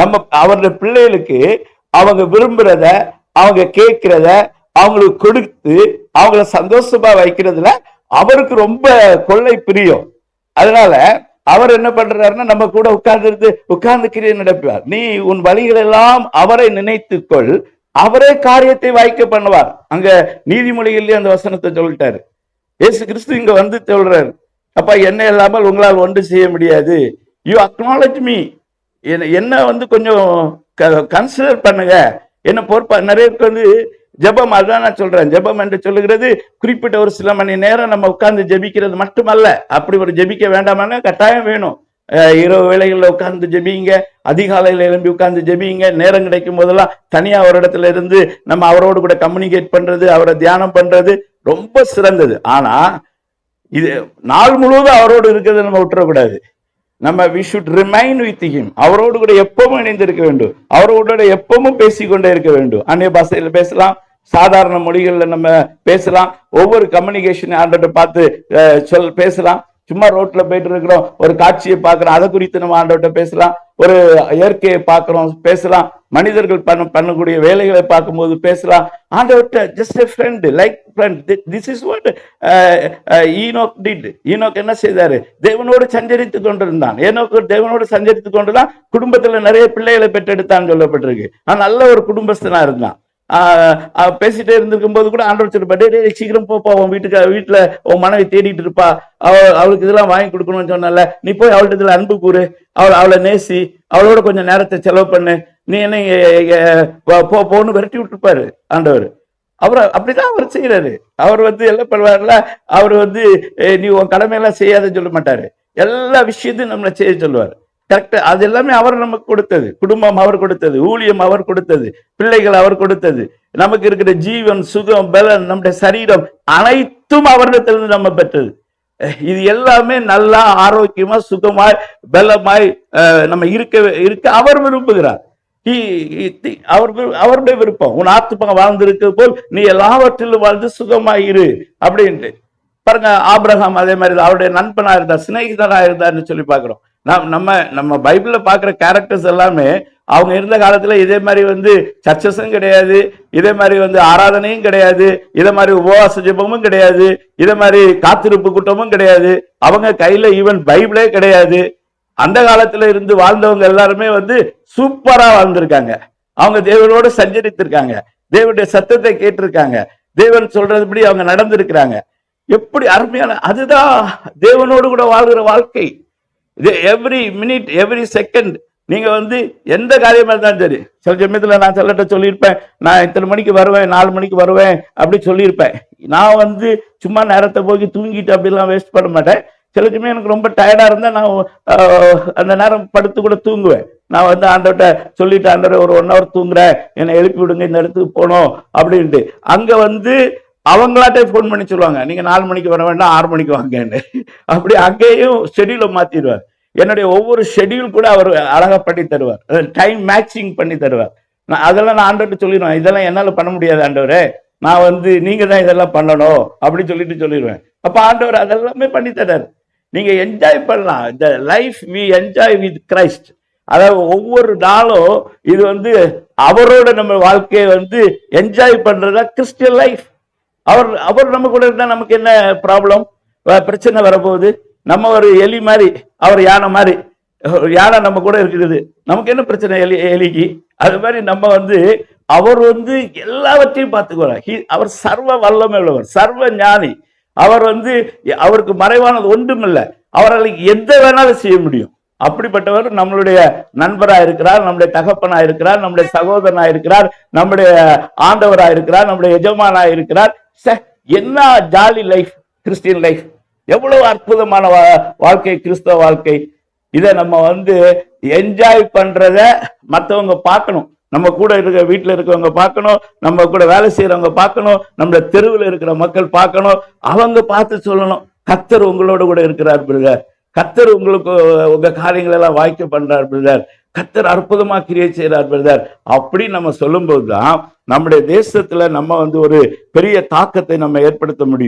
நம்ம அவருடைய பிள்ளைகளுக்கு அவங்க விரும்புறத அவங்க கேட்கிறத அவங்களுக்கு கொடுத்து அவங்கள சந்தோஷமா வைக்கிறதுல அவருக்கு ரொம்ப கொள்ளை பிரியம். அதனால அவர் என்ன பண்றாருன்னா நம்ம கூட உட்கார்ந்து உட்கார்ந்து கிரியை நடப்பார். நீ உன் வழிகள் எல்லாம் அவரை நினைத்துக்கொள். அவரே காரியத்தை வாய்க்க பண்ணுவார். அங்க நீதிமொழிகள்லயே அந்த வசனத்தை சொல்லிட்டாரு. ஏசு கிறிஸ்து இங்க வந்து சொல்றாரு. அப்பா என்ன இல்லாமல் உங்களால் ஒன்று செய்ய முடியாது. யூ அக்னாலஜ் மீ என்ன வந்து கொஞ்சம் கன்சிடர் பண்ணுங்க. என்ன பொறுப்பா நிறைய பேருக்கு வந்து ஜெபம் அதான் நான் சொல்றேன். ஜெபம் என்று சொல்லுகிறது குறிப்பிட்ட ஒரு சில மணி நேரம் நம்ம உட்கார்ந்து ஜெபிக்கிறது மட்டுமல்ல. அப்படி ஒரு ஜெபிக்க வேண்டாமான கட்டாயம் வேணும். இரவு வேலைகளில் உட்கார்ந்து ஜெபிங்க. அதிகாலையில் எழும்பி உட்கார்ந்து ஜெபிங்க. நேரம் கிடைக்கும் போதெல்லாம் தனியா ஒரு இடத்துல இருந்து நம்ம அவரோடு கூட கம்யூனிகேட் பண்றது அவரை தியானம் பண்றது ரொம்ப சிறந்தது. ஆனா இது நாள் முழுவதும் அவரோடு இருக்கிறத நம்ம விட்டுறக்கூடாது. நம்ம we should remain with him அவரோடு கூட எப்பவும் இணைந்திருக்க வேண்டும். அவரோடு கூட எப்பவும் பேசிக்கொண்டே இருக்க வேண்டும். அந்நிய பாஷையில பேசலாம். சாதாரண மொழிகள்ல நம்ம பேசலாம். ஒவ்வொரு கம்யூனிகேஷன் ஆண்டர்கிட்ட பார்த்து சொல் பேசலாம். சும்மா ரோட்ல போயிட்டு இருக்கிறோம். ஒரு காட்சியை பார்க்கிறோம். அதை குறித்து நம்ம ஆண்டவர்கிட்ட பேசலாம். ஒரு இயற்கையை பார்க்கிறோம். பேசலாம். மனிதர்கள் பண்ண பண்ணக்கூடிய வேலைகளை பார்க்கும்போது பேசலாம். ஆண்டவர்கிட்ட just a friend like friend this is what Enoch did Enoch என்ன செய்தாரு? தேவனோடு சஞ்சரித்து கொண்டிருந்தான். ஏனோக்கு தேவனோடு சஞ்சரித்து கொண்டுதான் குடும்பத்துல நிறைய பிள்ளைகளை பெற்றெடுத்தான்னு சொல்லப்பட்டிருக்கு. ஆனால் நல்ல ஒரு குடும்பஸ்தனா இருந்தான். பேசிட்டே இருந்திருக்கும் போது கூட ஆண்டவர் சொல்லிப்பா டே டேய், சீக்கிரம் போப்பா உன் வீட்டுக்கு வீட்டுல உன் மனைவி தேடிட்டு இருப்பா. அவ அவளுக்கு இதெல்லாம் வாங்கி கொடுக்கணும்னு சொன்னால நீ போய் அவள்கிட்ட இதுல அன்பு கூறு. அவளை அவளை நேசி. அவளோட கொஞ்சம் நேரத்தை செலவு பண்ணு. நீ என்ன போ- போன்னு விரட்டி விட்டுருப்பாரு ஆண்டவர். அவர் அப்படிதான் அவர் செய்யறாரு அவர் வந்து என்ன பண்ணுவார்ல அவர் வந்து நீ உன் கடமையெல்லாம் செய்யாதன்னு சொல்ல மாட்டாரு. எல்லா விஷயத்தையும் நம்மளை செய்ய சொல்லுவார். கரெக்ட் அது எல்லாமே அவர் நமக்கு கொடுத்தது. குடும்பம் அவர் கொடுத்தது. ஊழியம் அவர் கொடுத்தது. பிள்ளைகள் அவர் கொடுத்தது. நமக்கு இருக்கிற ஜீவன் சுகம் பலன் நம்முடைய சரீரம் அனைத்தும் அவரிடத்திலிருந்து நம்ம பெற்றது. இது எல்லாமே நல்லா ஆரோக்கியமா சுகமாய் பலமாய் நம்ம இருக்க இருக்க அவர் விரும்புகிறார். அவர் அவருடைய விருப்பம். உன் ஆத்துமா வாழ்ந்திருக்க போல் நீ எல்லாவற்றிலும் வாழ்ந்து சுகமாயிரு அப்படின்ட்டு. பாருங்க ஆப்ரஹாம் அதே மாதிரி தான். அவருடைய நண்பனா இருந்தார் சிநேகிதனா இருந்தார்னு சொல்லி பாக்குறோம் நாம் நம்ம நம்ம பைபிளில் பார்க்குற கேரக்டர்ஸ் எல்லாமே அவங்க இருந்த காலத்தில் இதே மாதிரி வந்து சர்ச்சஸும் கிடையாது இதே மாதிரி வந்து ஆராதனையும் கிடையாது இதே மாதிரி உபவாச ஜெபமும் கிடையாது இதே மாதிரி காத்திருப்பு கூட்டமும் கிடையாது. அவங்க கையில் ஈவன் பைபிளே கிடையாது. அந்த காலத்தில் இருந்து வாழ்ந்தவங்க எல்லாருமே வந்து சூப்பராக வாழ்ந்திருக்காங்க. அவங்க தேவனோடு சஞ்சரித்திருக்காங்க. தேவனுடைய சத்தத்தை கேட்டிருக்காங்க. தேவன் சொல்றதுபடி அவங்க நடந்திருக்கிறாங்க. எப்படி அருமையான அதுதான் தேவனோடு கூட வாழ்கிற வாழ்க்கை. இது எவ்ரி மினிட் எவ்ரி செகண்ட் நீங்க வந்து எந்த காரியமா இருந்தாலும் சரி. சில சமயத்தில் நான் சிலர்கிட்ட சொல்லியிருப்பேன் நான் இத்தனை மணிக்கு வருவேன் நாலு மணிக்கு வருவேன் அப்படி சொல்லியிருப்பேன். நான் வந்து சும்மா நேரத்தை போய் தூங்கிட்டு அப்படிலாம் வேஸ்ட் பண்ண மாட்டேன். சில சமயம் எனக்கு ரொம்ப டயர்டாக இருந்தால் நான் அந்த நேரம் படுத்து கூட தூங்குவேன். நான் வந்து ஆண்டவர்கிட்ட சொல்லிட்டு ஆண்டவரை ஒரு ஒன் ஹவர் தூங்குறேன். என்னை எழுப்பி விடுங்க இந்த இடத்துக்கு போகணும் அப்படின்ட்டு. அங்கே வந்து அவங்களாட்டே ஃபோன் பண்ணி சொல்லுவாங்க நீங்கள் நாலு மணிக்கு வர வேண்டாம் ஆறு மணிக்கு வாங்கன்னு. அப்படி அங்கேயும் ஷெடியூலை மாற்றிடுவார் என்னுடைய ஒவ்வொரு ஷெடியூல் கூட அவர் அழகாக பண்ணி தருவார். டைம் மேட்சிங் பண்ணி தருவார். நான் அதெல்லாம் நான் ஆண்டவர்கிட்ட சொல்லிடுவேன். இதெல்லாம் என்னால் பண்ண முடியாது ஆண்டவரே. நான் வந்து நீங்கள் தான் இதெல்லாம் பண்ணணும். அப்படின்னு சொல்லிட்டு சொல்லிடுவேன். அப்போ ஆண்டவர் அதெல்லாமே பண்ணி தர்றாரு நீங்கள் என்ஜாய் பண்ணலாம். இந்த life we enjoy with Christ அதாவது ஒவ்வொரு நாளும் இது வந்து அவரோட நம்ம வாழ்க்கையை வந்து என்ஜாய் பண்றதா கிறிஸ்டியன் லைஃப் அவர் அவர் நம்ம கூட இருந்தால் நமக்கு என்ன ப்ராப்ளம் பிரச்சனை வரப்போகுது. நம்ம ஒரு எலி மாதிரி அவர் யானை மாதிரி யானை நம்ம கூட இருக்கிறது நமக்கு என்ன பிரச்சனை எலி எலிக்கு? அது மாதிரி நம்ம வந்து அவர் வந்து எல்லாவற்றையும் பார்த்துக்குவார். அவர் சர்வ வல்லமை உள்ளவர் சர்வ ஞானி. அவர் வந்து அவருக்கு மறைவானது ஒன்றுமில்ல. அவரால் எந்த வேணாலும் செய்ய முடியும். அப்படிப்பட்டவர் நம்மளுடைய நண்பரா இருக்கிறார் நம்முடைய தகப்பனா இருக்கிறார் நம்முடைய சகோதரனா இருக்கிறார் நம்முடைய ஆண்டவரா இருக்கிறார் நம்முடைய எஜமானா இருக்கிறார். என்ன ஜாலி லைஃப் கிறிஸ்டியன் லைஃப் எவ்வளவு அற்புதமான வா- வாழ்க்கை கிறிஸ்தவ வாழ்க்கை. இதை நம்ம வந்து என்ஜாய் பண்றத மத்தவங்க பார்க்கணும். நம்ம கூட இருக்க வீட்டுல இருக்கவங்க பார்க்கணும் நம்ம கூட வேலை செய்யறவங்க பார்க்கணும் நம்ம தெருவில் இருக்கிற மக்கள் பார்க்கணும். அவங்க பார்த்து சொல்லணும். கத்தர் உங்களோட கூட இருக்கிறார் பிரதர் கத்தர் உங்களுக்கு உங்க காரியங்களெல்லாம் வாய்க்க பண்றார் பிரதர் கத்தர் அற்புதமா கிரியை செய்கிறார் பிரதர். அப்படி நம்ம சொல்லும்போது தான் நம்முடைய தேசத்துல நம்ம வந்து ஒரு பெரிய தாக்கத்தை நம்ம ஏற்படுத்த முடியும்.